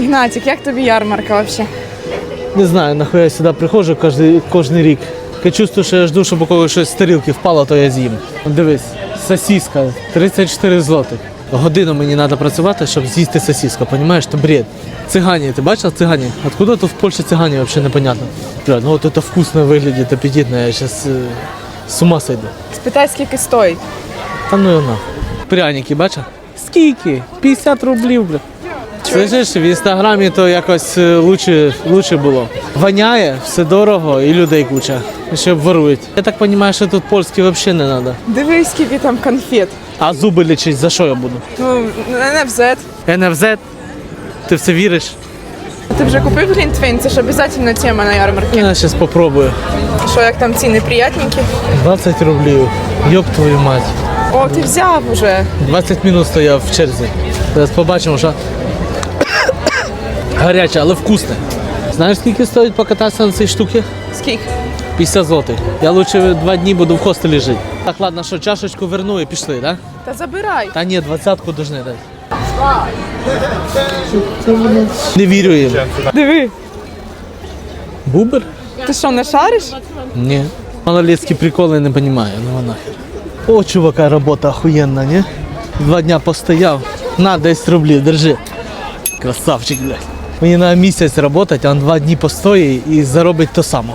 Ігнатик, як тобі ярмарка взагалі? Не знаю, нахуй я сюди приходжу кожен, кожен рік. Я чувствую, що я жду, щоб у когось щось з тарілки впало, то я з'їм. Дивись, сосиска 34 злотих. Годину мені треба працювати, щоб з'їсти сосиску, розумієш? То бред. Цигані, ти бачив цигані? Откуда тут в Польщі цигані, взагалі непонятно. Бля, ну от це вкусно виглядить, апетитно, я зараз з ума сойду. Спитай, скільки стоїть. Та ну його нахуй. Пряники, бачиш? Скільки? 50 рублів, бля. Слышиш, в інстаграмі то якось е, лучше, лучше було. Воняє, все дорого і людей куча. Ще ворують. Я так розумію, що тут польські взагалі не треба. Дивись, скільки там конфет. А зуби лічить, за що я буду? Ну, НФЗ. НФЗ? Ти в це віриш? Ти вже купив глінтвейн? Це ж обов'язково тема на ярмарці. Я зараз спробую. Що, як там ціни приятненькі? 20 рублів. Йоп твою мать. О, ти взяв уже. 20 минут стояв в черзі. Зараз побачимо, що гаряче, але вкусне. Знаєш, скільки стоїть покататися на цій штуці? Скільки? 50 злотих. Я лучше два дні буду в хостелі жити. Так, ладно, що чашечку верну і пішли, так? Да? Та забирай. Та ні, двадцятку должны дати. Не вірю їм. Диви. Бубер? Ти що, не шариш? Ні. Малолетські приколи не розумію, ну нахер. О, чувака, робота охуєнна, ні? Два дня постояв. На 10 рублів, держи. Красавчик, блядь. Мені на місяць працювати, а два дні постоїть і заробить то саме.